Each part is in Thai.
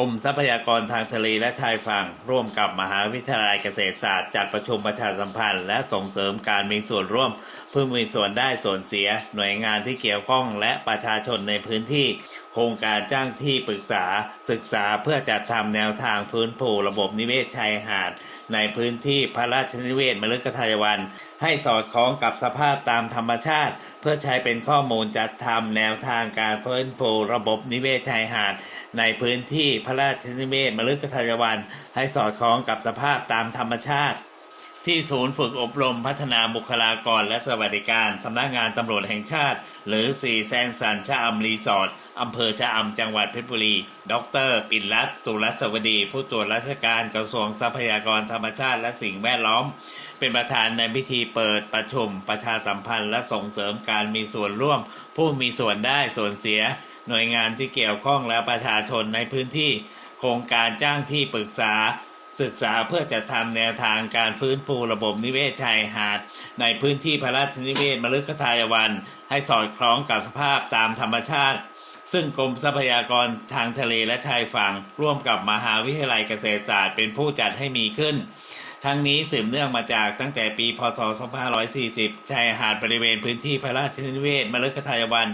กรมทรัพยากรทางทะเลและชายฝั่งร่วมกับมหาวิทยาลัยเกษตรศาสตร์จัดประชุมประชาสัมพันธ์ และส่งเสริมการมีส่วนร่วม เพื่อมีส่วนได้ส่วนเสีย หน่วยงานที่เกี่ยวข้องและประชาชนในพื้นที่ โครงการจ้างที่ปรึกษาศึกษาเพื่อจัดทำแนวทางพื้นผูระบบนิเวศชายหาด ในพื้นที่พระราชนิเวศมฤคทายวัน ให้สอดคล้องกับสภาพตามธรรมชาติ เพื่อใช้เป็นข้อมูลจัดทำแนวทางการฟื้นฟูระบบนิเวศชายหาด ในพื้นที่พระราชนิเวศมฤคทายวันให้สอดคล้องกับสภาพตามธรรมชาติ ที่ศูนย์ฝึกอบรมพัฒนาบุคลากรและสวัสดิการสำนักงานตำรวจแห่งชาติ หรือสีแซนสันชะอำรีสอร์ทอำเภอชะอำจังหวัดเพชรบุรี ดร ปิ่นรัตสุรัสวดี ผู้ตรวจราชการกระทรวงทรัพยากรธรรมชาติและสิ่งแวดล้อม เป็นประธานในพิธีเปิดประชุม ประชาสัมพันธ์และส่งเสริมการมีส่วนร่วม ผู้มีส่วนได้ส่วนเสีย หน่วยงานที่เกี่ยวข้องและประชาชนในพื้นที่ โครงการจ้างที่ปรึกษา ศึกษาเพื่อจะทำแนวทางการฟื้นฟูระบบนิเวศชายหาด ในพื้นที่พระราชนิเวศมฤคทายวัน ให้สอดคล้องกับสภาพตามธรรมชาติ ซึ่งกรมทรัพยากรทางทะเลและชายฝั่งร่วมกับมหาวิทยาลัยเกษตรศาสตร์เป็นผู้จัดให้มีขึ้นทั้งนี้สืบเนื่องมาจากตั้งแต่ปี พศ 2540 ชายหาดบริเวณพื้นที่พระราชนิเวศมฤคทายวัน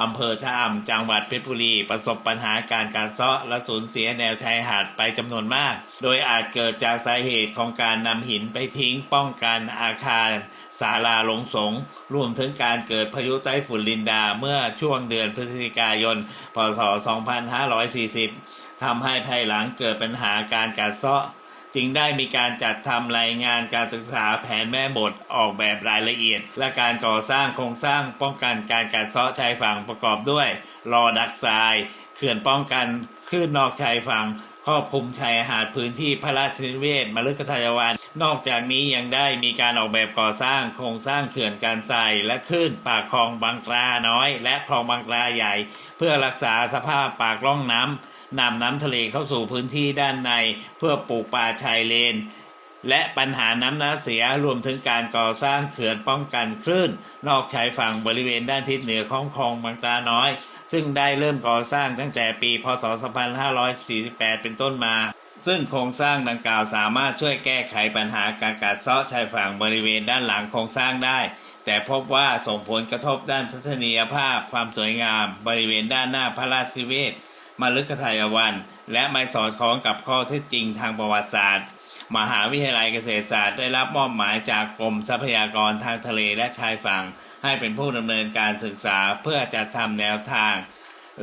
อำเภอชะอำจังหวัดเพชรบุรี ประสบปัญหาการการเซาะและสูญเสียแนวชายหาดไปจำนวนมาก โดยอาจเกิดจากสาเหตุของการนำหินไปทิ้งป้องกันอาคารศาลาหลงสงรวมถึงการเกิดพายุไต้ฝุ่นลินดาเมื่อช่วงเดือนพฤศจิกายน พศ 2540ทำให้ภายหลังเกิดปัญหาการกัดเซาะ จึงได้มีการจัดทำรายงานการศึกษาแผนแม่บทออกแบบรายละเอียด และการก่อสร้างโครงสร้างป้องกันการกัดเซาะชายฝั่งประกอบด้วยรอดักทรายเขื่อนป้องกันคลื่นนอกชายฝั่งครอบคลุมชายหาดพื้นที่พระราชนิเวศมฤคทายวันนอกจากนี้ยังได้มีการออกแบบก่อสร้างโครงสร้างเขื่อนการทรายและคลื่นปากคลองบางกลาน้อย และคลองบางกลาใหญ่ เพื่อรักษาสภาพปากร่องน้ำ นำน้ำทะเลเข้าสู่พื้นที่ด้านในเพื่อปลูกป่าชายเลน และปัญหาน้ำน้ำเสียรวมถึงการก่อสร้างเขื่อนป้องกันคลื่น นอกชายฝั่งบริเวณด้านทิศเหนือของคลองบางตาน้อย ซึ่งได้เริ่มก่อสร้างตั้งแต่ปี พศ 2548 เป็นต้นมาซึ่งโครงสร้างดังกล่าวสามารถช่วยแก้ไขปัญหาการกัดเซาะชายฝั่งบริเวณด้านหลังโครงสร้างได้ แต่พบว่าส่งผลกระทบด้านทัศนียภาพ ความสวยงาม บริเวณด้านหน้าพระราชนิเวศ มฤคทายวัน และไม่สอดคล้องกับข้อเท็จจริงทางประวัติศาสตร์ มหาวิทยาลัยเกษตรศาสตร์ได้รับมอบหมายจากกรมทรัพยากรทางทะเลและชายฝั่ง ให้เป็นผู้ดำเนินการศึกษาเพื่อจัดทำแนวทาง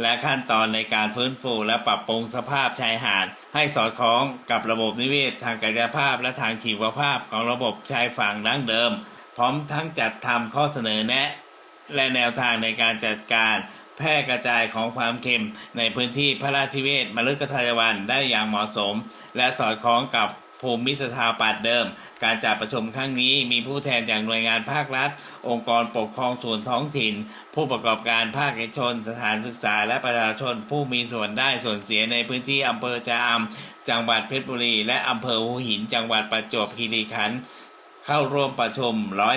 และขั้นตอนในการฟื้นฟูและปรับปรุงสภาพชายหาด ให้สอดคล้องกับระบบนิเวศทางกายภาพและทางชีวภาพของระบบชายฝั่งดั้งเดิม พร้อมทั้งจัดทำข้อเสนอแนะและแนวทางในการจัดการ แพร่กระจายของความเค็มในพื้นที่พระราชนิเวศมฤคทายวันได้อย่างเหมาะสม และสอดคล้องกับภูมิสถาปัตย์เดิม การจัดประชุมครั้งนี้มีผู้แทนจากหน่วยงานภาครัฐ องค์กรปกครองส่วนท้องถิ่น ผู้ประกอบการภาคเอกชน สถานศึกษา และประชาชนผู้มีส่วนได้ส่วนเสียในพื้นที่อำเภอชะอำจังหวัดเพชรบุรี และอำเภอหัวหิน จังหวัดประจวบคีรีขันธ์เข้าร่วมประชุม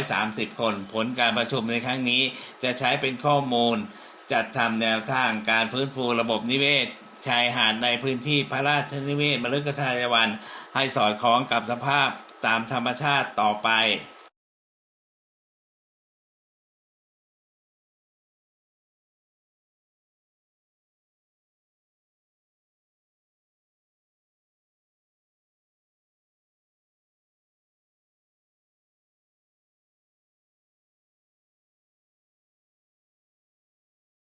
130 คน ผลการประชุมในครั้งนี้จะใช้เป็นข้อมูล จัดทำแนวทางการฟื้นฟูระบบนิเวศ ชายหาดในพื้นที่พระราชนิเวศมฤคทายวัน ให้สอดคล้องกับสภาพตามธรรมชาติต่อไป